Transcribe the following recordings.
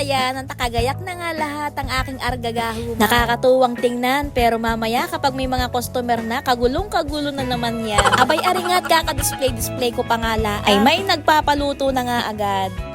ng takagayak na nga lahat ang aking argagahu. Nakakatuwang tingnan pero mamaya kapag may mga customer na, kagulong kagulo na naman yan. Abay aringat kaka-display-display ko pa nga la, ay may nagpapaluto na nga agad.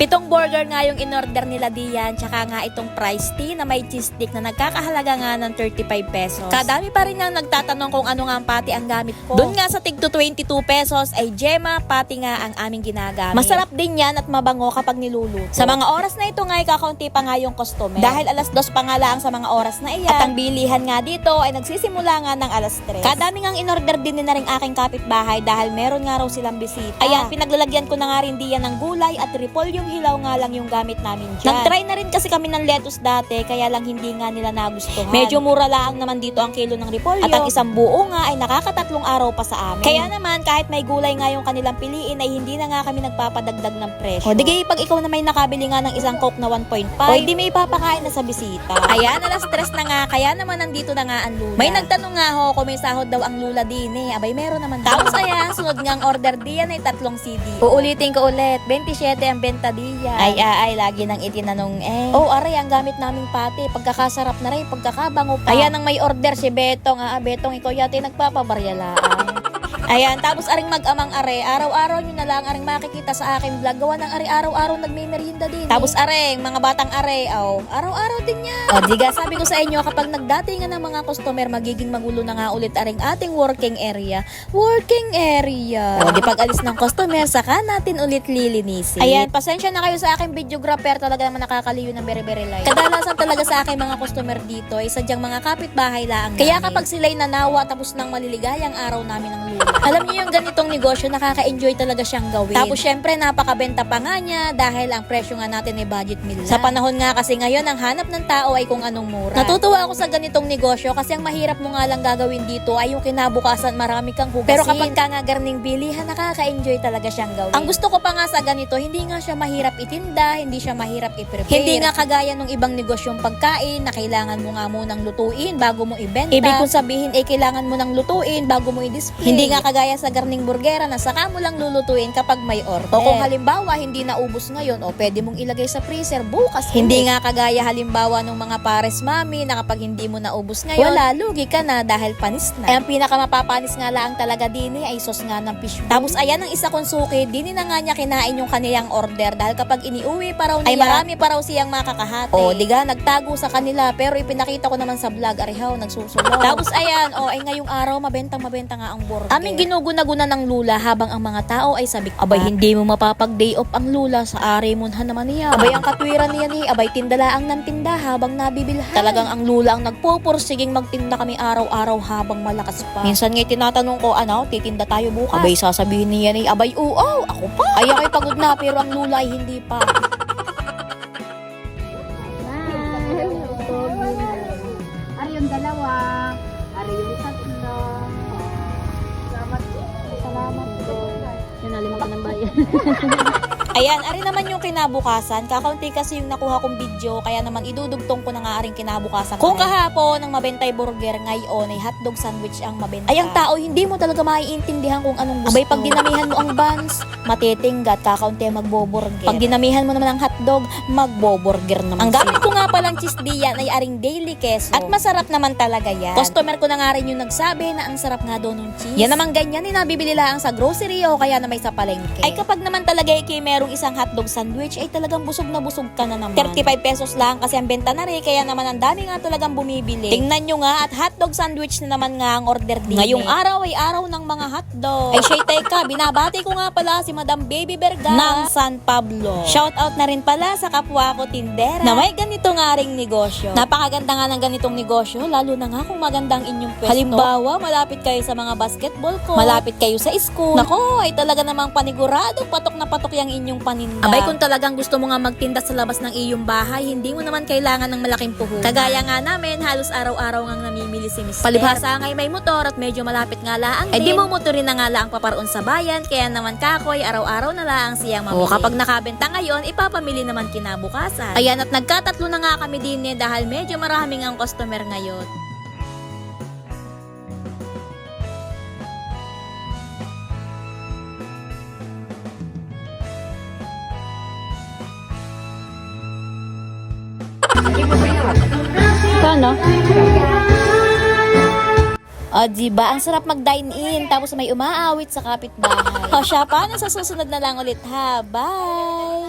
Pitong burger nga yung in-order nila diyan, tsaka nga itong price tea na may cheese stick na nagkakahalaga nga ng 35 pesos. Kadami pa rin nga nagtatanong kung ano nga ang pati ang gamit ko. Doon nga sa tig to 22 pesos ay Gemma pati nga ang aming ginagamit. Masarap din yan at mabango kapag niluluto. Sa mga oras na ito nga ay kakaunti pa nga yung customer. Dahil alas dos pa nga lang sa mga oras na iyan. At ang bilihan nga dito ay nagsisimula nga ng alas 3. Kadami nga in-order din na rin aking kapitbahay dahil meron nga raw silang bisita. Ayan, pinaglalagyan ko na nga rin diyan ng gulay at repolyo hilaw nga lang yung gamit namin dyan. Nag-try na rin kasi kami ng lettuce dati, kaya lang hindi nga nila nagustuhan. Medyo mura lang naman dito ang kilo ng repolyo. At ang isang buo nga ay nakakatatlong araw pa sa amin. Kaya naman, kahit may gulay nga yung kanilang piliin, ay hindi na nga kami nagpapadagdag ng presyo. O, digay, pag ikaw na may nakabili nga ng isang coke na 1.5, o hindi may ipapakain na sa bisita. Ayan, alas stress na nga, kaya naman nandito na nga ang lula. May nagtanong nga ho kung may sahod daw ang lula din eh. Abay, meron naman. Tapos ayan, sunod nga ang order diyan ay tatlong CD. Uulitin ko ulit, 27 ang benta diyan. Ay, ay, ay, lagi nang itinanong eh. Oh, aray, ang gamit naming pati. Pagkakasarap na rin, pagkakabango pa. Ayan ang may order si Betong. Ah, Betong, ikaw yata nagpapabaryalaan. Ayan, tapos aring mag-amang are, araw-araw nyo na lang aring makikita sa aking vlog. Gawa ng are, araw-araw nagme-merienda din. Tapos aring, mga batang are, oh, araw-araw din yan. O, diga, sabi ko sa inyo, kapag nagdatingan ng mga customer, magiging magulo na nga ulit aring ating working area. Working area. O, di pag alis ng customer, saka natin ulit lilinisin. Ayan, pasensya na kayo sa aking videographer, talaga naman nakakaliw ng bere-bere live. Kadalasan talaga sa aking mga customer dito ay sadyang mga kapitbahay lang. Kaya kapag sila'y nanawa tapos ng maliligayang araw namin ng lula. Alam niyo yung ganitong negosyo, nakaka-enjoy talaga siyang gawin. Tapos syempre, napakabenta pa nga niya dahil ang presyo nga natin ay budget meal lang. Sa panahon nga kasi ngayon, ang hanap ng tao ay kung anong mura. Natutuwa ako sa ganitong negosyo kasi ang mahirap mo nga lang gagawin dito ay yung kinabukasan marami kang hugasin. Pero kapag ka nga garning bilihan, nakaka-enjoy talaga siyang gawin. Ang gusto ko pa nga sa ganito, hindi nga siya mahirap itinda, hindi siya mahirap i-prepare. Hindi nga kagaya ng ibang negosyong pagkain na kailangan mo nga munang lutuin bago mo ibenta. Ibig kong sabihin ay kailangan mo nang lutuin bago mo i-display. Hindi nga kagaya sa garning burgera na saka mo lang lulutuin kapag may order. O kung halimbawa hindi naubos ngayon o pwede mong ilagay sa freezer bukas. Hindi nga kagaya halimbawa ng mga pares mami na kapag hindi mo naubos ngayon, wala, lugi ka na dahil panis na. Ay, ang pinakamapapanis nga lang talaga din eh, ay sos nga ng fish. Tapos ayan ang isa kong suki, din na nga niya kinain yung kaniyang order dahil kapag iniuwi pa raw niya, ay marami pa raw siyang makakahati. O, diga, nagtago sa kanila pero ipinakita ko naman sa vlog, arihaw, nagsusunod. Tapos ayan, o, ay ngayong araw, mabentang mabenta nga ang burger. Aming ginuguna-guna ng lula habang ang mga tao ay sabik Abay, hindi mo mapapag-day off ang lula sa Arimunhan naman niya. Abay, ang katwiran niya ni, abay, tindalaang ng tinda habang nabibilhan. Talagang ang lula ang nagpupursiging magtinda kami araw-araw habang malakas pa. Minsan nga tinatanong ko, ano, titinda tayo bukas? Abay, sasabihin niya ni, abay, oo, ako pa. Ay, ako'y pagod na, pero ang lula ay hindi pa. Yeah. Ayan, ari naman yung kinabukasan. Kakaunti kasi yung nakuha kong video, kaya naman idudugtong ko na nga aring kinabukasan. Kung kahapon, ang mabentay burger, ngayon ay hotdog sandwich ang mabenta. Ay, ang tao, hindi mo talaga maiintindihan kung anong gusto. Abay, pag dinamihan mo ang buns, matitinggat, kakaunti magboburger. Pag dinamihan mo naman ang hotdog, magboburger naman Ang gamit ko nga palang cheese diyan ay aring daily queso. At masarap naman talaga yan. Customer ko na nga rin yung nagsabi na ang sarap nga doon ng cheese. Yan naman ganyan, eh, nabibili lang sa grocery o kaya na may sa palengke. Ay kapag naman talaga ikay merong isang hotdog sandwich, ay talagang busog na busog ka na naman. 35 pesos lang kasi ang benta na rin, kaya naman ang dami nga talagang bumibili. Tingnan nyo nga at hotdog sandwich na naman nga ang order din. Ngayong araw ay araw ng mga hotdog. Ay shay teka, binabati ko nga pala si Madam Baby Vergara ng San Pablo. Shout out na rin pala sa kapwa ko tindera na may ganito nga ring negosyo. Napakaganda nga ng ganitong negosyo, lalo na nga kung magandang inyong pwesto. Halimbawa, malapit kayo sa mga basketball ko, malapit kayo sa school. Nako, ay talaga namang paniguradong patok na patok yung inyong paninda. Abay, kung talagang gusto mo nga magtinda sa labas ng iyong bahay, hindi mo naman kailangan ng malaking puhunan. Kagaya nga namin, halos araw-araw nga namimili si Mr. Palibhasa nga may motor at medyo malapit nga laang din. Eh di mo motorin na nga laang paparoon sa bayan, kaya naman kakoy, araw-araw na laang siyang mamili. O kapag nakabenta ngayon, ipapamili naman kinabukasan. Ayan at nagkatatlo na nga kami din eh dahil medyo maraming ang customer ngayon. Kano? O, diba? Ang sarap mag-dine-in, tapos may umaawit sa kapitbahay. o, siya, paano sa susunod na lang ulit, ha? Bye!